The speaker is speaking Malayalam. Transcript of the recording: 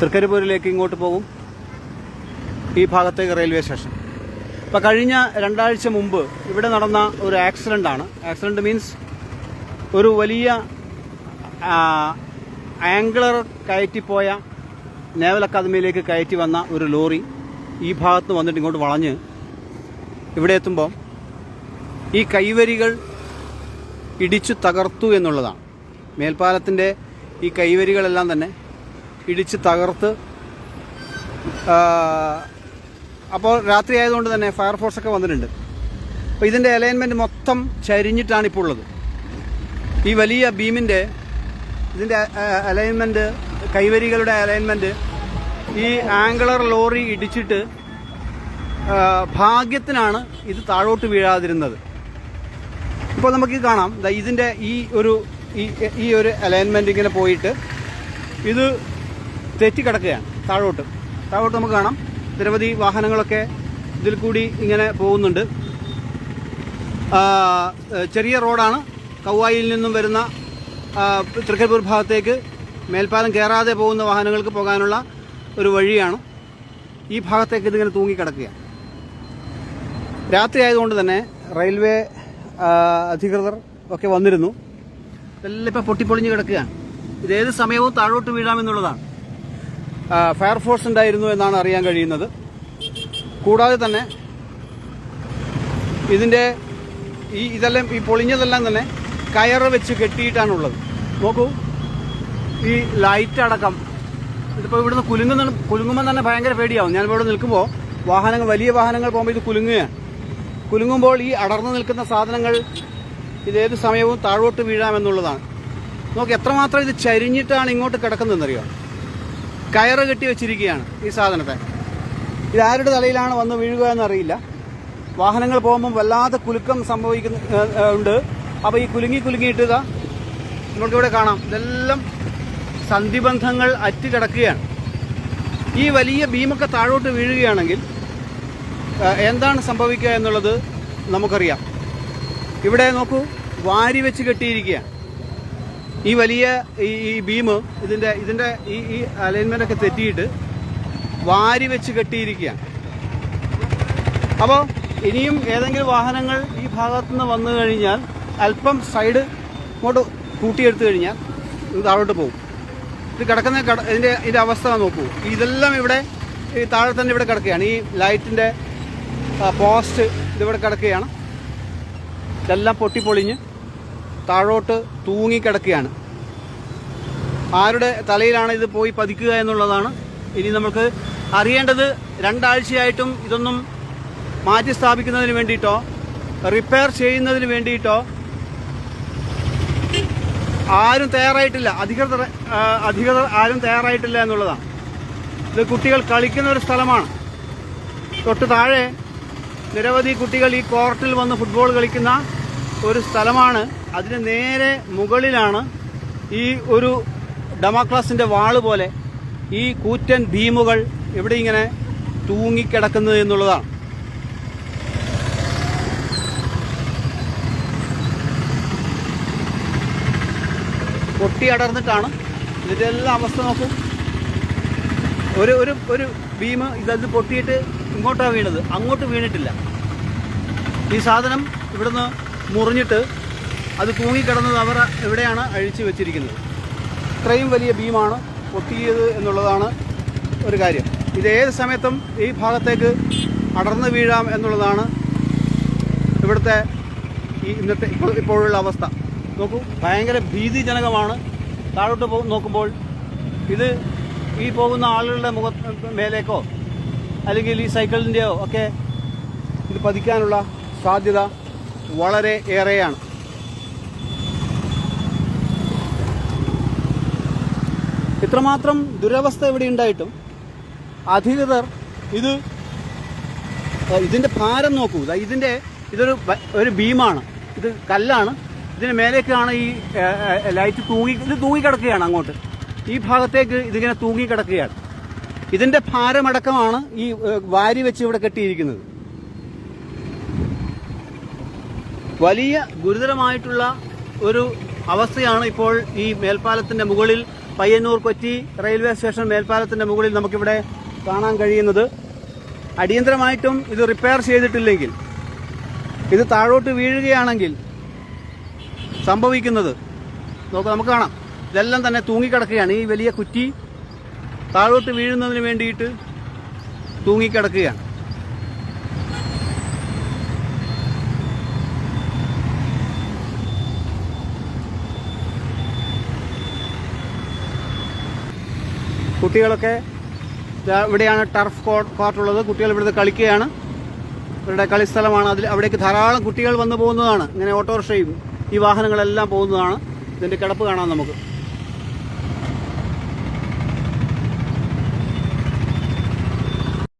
തൃക്കരിപ്പൂരിലേക്ക് ഇങ്ങോട്ട് പോകും. ഈ ഭാഗത്തേക്ക് റെയിൽവേ സ്റ്റേഷൻ. അപ്പോൾ കഴിഞ്ഞ രണ്ടാഴ്ച മുമ്പ് ഇവിടെ നടന്ന ഒരു ആക്സിഡന്റ് ആണ്. ആക്സിഡന്റ് മീൻസ് ഒരു വലിയ ആംഗ്ലർ കയറ്റിപ്പോയ നേവൽ അക്കാദമിയിലേക്ക് കയറ്റി വന്ന ഒരു ലോറി ഈ ഭാഗത്ത് വന്നിട്ട് ഇങ്ങോട്ട് വളഞ്ഞ് ഇവിടെ എത്തുമ്പോൾ ഈ കൈവരികൾ ഇടിച്ചു തകർത്തു എന്നുള്ളതാണ്. മേൽപ്പാലത്തിന്റെ ഈ കൈവരികളെല്ലാം തന്നെ ഇടിച്ച് തകർത്ത് അപ്പോൾ രാത്രി ആയതുകൊണ്ട് തന്നെ ഫയർഫോഴ്സൊക്കെ വന്നിട്ടുണ്ട്. അപ്പോൾ ഇതിന്റെ അലൈൻമെന്റ് മൊത്തം ചരിഞ്ഞിട്ടാണ് ഇപ്പോൾ ഉള്ളത്. ഈ വലിയ ബീമിന്റെ ഇതിന്റെ അലൈൻമെന്റ് കൈവരികളുടെ അലൈൻമെന്റ് ഈ ആംഗുലർ ലോറി ഇടിച്ചിട്ട് ഭാഗ്യത്തിനാണ് ഇത് താഴോട്ട് വീഴാതിരുന്നത്. ഇപ്പോൾ നമുക്ക് കാണാം ഇതിന്റെ ഈ ഒരു ഈ ഒരു അലൈൻമെന്റ് ഇങ്ങനെ പോയിട്ട് ഇത് തെറ്റിക്കിടക്കുകയാണ് താഴോട്ട്. താഴോട്ട് നമുക്ക് കാണാം. നിരവധി വാഹനങ്ങളൊക്കെ ഇതിൽ കൂടി ഇങ്ങനെ പോകുന്നുണ്ട്. ചെറിയ റോഡാണ്. കൗവായിൽ നിന്നും വരുന്ന തൃക്കരിപ്പൂർ ഭാഗത്തേക്ക് മേൽപ്പാലം കയറാതെ പോകുന്ന വാഹനങ്ങൾക്ക് പോകാനുള്ള ഒരു വഴിയാണ്. ഈ ഭാഗത്തേക്ക് ഇതിങ്ങനെ തൂങ്ങിക്കിടക്കുകയാണ് രാത്രി ആയതുകൊണ്ട് തന്നെ റെയിൽവേ അധികൃതർ ഒക്കെ വന്നിരുന്നു. എല്ലാം ഇപ്പം പൊട്ടിപ്പൊളിഞ്ഞ് കിടക്കുകയാണ്. ഇതേത് സമയവും താഴോട്ട് വീഴാമെന്നുള്ളതാണ്. ഫയർഫോഴ്സ് ഉണ്ടായിരുന്നു എന്നാണ് അറിയാൻ കഴിയുന്നത്. കൂടാതെ തന്നെ ഇതിന്റെ ഈ ഇതെല്ലാം ഈ പൊളിഞ്ഞതെല്ലാം തന്നെ കയറ് വെച്ച് കെട്ടിയിട്ടാണുള്ളത്. നോക്കൂ ഈ ലൈറ്റ് അടക്കം. ഇതിപ്പോൾ ഇവിടുന്ന് കുലുങ്ങുന്ന കുലുങ്ങുമ്പോൾ തന്നെ ഭയങ്കര പേടിയാവും. ഞാൻ ഇവിടെ നിൽക്കുമ്പോൾ വാഹനങ്ങൾ വലിയ വാഹനങ്ങൾ പോകുമ്പോൾ ഇത് കുലുങ്ങുകയാണ്. കുലുങ്ങുമ്പോൾ ഈ അടർന്നു നിൽക്കുന്ന സാധനങ്ങൾ ഇതേത് സമയവും താഴോട്ട് വീഴാമെന്നുള്ളതാണ്. നോക്കി എത്രമാത്രം ഇത് ചരിഞ്ഞിട്ടാണ് ഇങ്ങോട്ട് കിടക്കുന്നതെന്നറിയോ? കയറ് കെട്ടി വെച്ചിരിക്കുകയാണ് ഈ സാധനത്തെ. ഇത് ആരുടെ തലയിലാണ് വന്ന് വീഴുക എന്നറിയില്ല. വാഹനങ്ങൾ പോകുമ്പം വല്ലാത്ത കുലുക്കം സംഭവിക്കുന്ന ഉണ്ട്. അപ്പോൾ ഈ കുലുങ്ങി കുലുങ്ങിയിട്ട് ഇതാ നമുക്കിവിടെ കാണാം. ഇതെല്ലാം സന്ധിബന്ധങ്ങൾ അറ്റുകിടക്കുകയാണ് ഈ വലിയ ഭീമൊക്കെ താഴോട്ട് വീഴുകയാണെങ്കിൽ എന്താണ് സംഭവിക്കുക എന്നുള്ളത് നമുക്കറിയാം. ഇവിടെ നോക്കൂ വാരി വെച്ച് കെട്ടിയിരിക്കുകയാണ്. ഈ വലിയ ഈ ഈ ബീം ഇതിന്റെ ഇതിന്റെ ഈ ഈ അലൈൻമെന്റ് ഒക്കെ തെറ്റിയിട്ട് വാരി വെച്ച് കെട്ടിയിരിക്കുകയാണ്. അപ്പോൾ ഇനിയും ഏതെങ്കിലും വാഹനങ്ങൾ ഈ ഭാഗത്തു നിന്ന് വന്നു കഴിഞ്ഞാൽ അല്പം സൈഡ് ഇങ്ങോട്ട് കൂട്ടിയെടുത്തു കഴിഞ്ഞാൽ ഇത് താഴോട്ട് പോകും. ഇത് കിടക്കുന്ന കട- ഇതിന്റെ ഇതിന്റെ അവസ്ഥ നോക്കൂ. ഇതെല്ലാം ഇവിടെ ഈ താഴെ തന്നെ ഇവിടെ കിടക്കുകയാണ്. ഈ ലൈറ്റിന്റെ പോസ്റ്റ് ഇതിവിടെ കിടക്കുകയാണ്. ഇതെല്ലാം പൊട്ടിപ്പൊളിഞ്ഞ് താഴോട്ട് തൂങ്ങിക്കിടക്കുകയാണ്. ആരുടെ തലയിലാണ് ഇത് പോയി പതിക്കുക എന്നുള്ളതാണ് ഇനി നമുക്ക് അറിയേണ്ടത് രണ്ടാഴ്ചയായിട്ടും ഇതൊന്നും മാറ്റി സ്ഥാപിക്കുന്നതിന് വേണ്ടിയിട്ടോ റിപ്പയർ ചെയ്യുന്നതിന് വേണ്ടിയിട്ടോ ആരും തയ്യാറായിട്ടില്ല. അധികൃതർ അധികൃതർ ആരും തയ്യാറായിട്ടില്ല എന്നുള്ളതാണ്. ഇത് കുട്ടികൾ കളിക്കുന്ന ഒരു സ്ഥലമാണ്. തൊട്ട് താഴെ നിരവധി കുട്ടികൾ ഈ കോർട്ടിൽ വന്ന് ഫുട്ബോൾ കളിക്കുന്ന ഒരു സ്ഥലമാണ്. അതിന് നേരെ മുകളിലാണ് ഈ ഒരു ഡമാക്ലാസിന്റെ വാൾ പോലെ ഈ കൂറ്റൻ ഭീമുകൾ ഇവിടെ ഇങ്ങനെ തൂങ്ങിക്കിടക്കുന്നത് എന്നുള്ളതാണ്. പൊട്ടി അടർന്നിട്ടാണ് ഇതിന്റെ എല്ലാം അവസ്ഥ നോക്കും. ഒരു ഒരു ഒരു ഭീമ് ഇതത് പൊട്ടിയിട്ട് ഇങ്ങോട്ടാണ് വീണത്. അങ്ങോട്ട് വീണിട്ടില്ല. ഈ സാധനം ഇവിടുന്ന് മുറിഞ്ഞിട്ട് അത് തൂങ്ങിക്കിടന്നത് അവർ എവിടെയാണ് അഴിച്ചു വെച്ചിരിക്കുന്നത്? ഇത്രയും വലിയ ഭീമാണ് പൊട്ടിയത് എന്നുള്ളതാണ് ഒരു കാര്യം. ഇത് ഏത് സമയത്തും ഈ ഭാഗത്തേക്ക് അടർന്നു വീഴാം എന്നുള്ളതാണ് ഇവിടുത്തെ ഈ ഇന്നത്തെ ഇപ്പോൾ ഇപ്പോഴുള്ള അവസ്ഥ. നോക്കൂ ഭയങ്കര ഭീതിജനകമാണ്. താഴോട്ട് പോ നോക്കുമ്പോൾ ഇത് ഈ പോകുന്ന ആളുകളുടെ മുഖ മേലേക്കോ അല്ലെങ്കിൽ ഈ സൈക്കിളിന്റെയോ ഒക്കെ ഇത് പതിക്കാനുള്ള സാധ്യത വളരെ ഏറെയാണ്. ഇത്രമാത്രം ദുരവസ്ഥ ഇവിടെ ഉണ്ടായിട്ടും അധികൃതർ ഇത് ഇതിന്റെ ഭാരം നോക്കൂ. ഇതിന്റെ ഇതൊരു ഒരു ബീമാണ് ഇത് കല്ലാണ്. ഇതിന് മേലേക്കാണ് ഈ ലൈറ്റ് തൂങ്ങി ഇത് തൂങ്ങിക്കിടക്കുകയാണ് അങ്ങോട്ട്. ഈ ഭാഗത്തേക്ക് ഇതിങ്ങനെ തൂങ്ങിക്കിടക്കുകയാണ് ഇതിന്റെ ഭാരമടക്കമാണ് ഈ വാരി വെച്ച് ഇവിടെ കെട്ടിയിരിക്കുന്നത്. വലിയ ഗുരുതരമായിട്ടുള്ള ഒരു അവസ്ഥയാണ് ഇപ്പോൾ ഈ മേൽപ്പാലത്തിന്റെ മുകളിൽ പയ്യന്നൂർ കൊച്ചി റെയിൽവേ സ്റ്റേഷൻ മേൽപ്പാലത്തിന്റെ മുകളിൽ നമുക്കിവിടെ കാണാൻ കഴിയുന്നത്. അടിയന്തരമായിട്ടും ഇത് റിപ്പയർ ചെയ്തിട്ടില്ലെങ്കിൽ ഇത് താഴോട്ട് വീഴുകയാണെങ്കിൽ സംഭവിക്കുന്നത് നോക്കാം നമുക്ക് കാണാം. ഇതെല്ലാം തന്നെ തൂങ്ങിക്കിടക്കുകയാണ്. ഈ വലിയ കുറ്റി താഴോട്ട് വീഴുന്നതിന് വേണ്ടിയിട്ട് തൂങ്ങിക്കിടക്കുകയാണ്. കുട്ടികളൊക്കെ ഇവിടെയാണ് ടർഫ് കോർട്ട് ഉള്ളത്. കുട്ടികൾ ഇവിടുന്ന് കളിക്കുകയാണ്. ഇവരുടെ കളിസ്ഥലമാണ്. അതിൽ അവിടേക്ക് ധാരാളം കുട്ടികൾ വന്നു പോകുന്നതാണ്. ഇങ്ങനെ ഓട്ടോറിക്ഷയും ഈ വാഹനങ്ങളെല്ലാം പോകുന്നതാണ്. ഇതിന്റെ കിടപ്പ് കാണാം നമുക്ക്.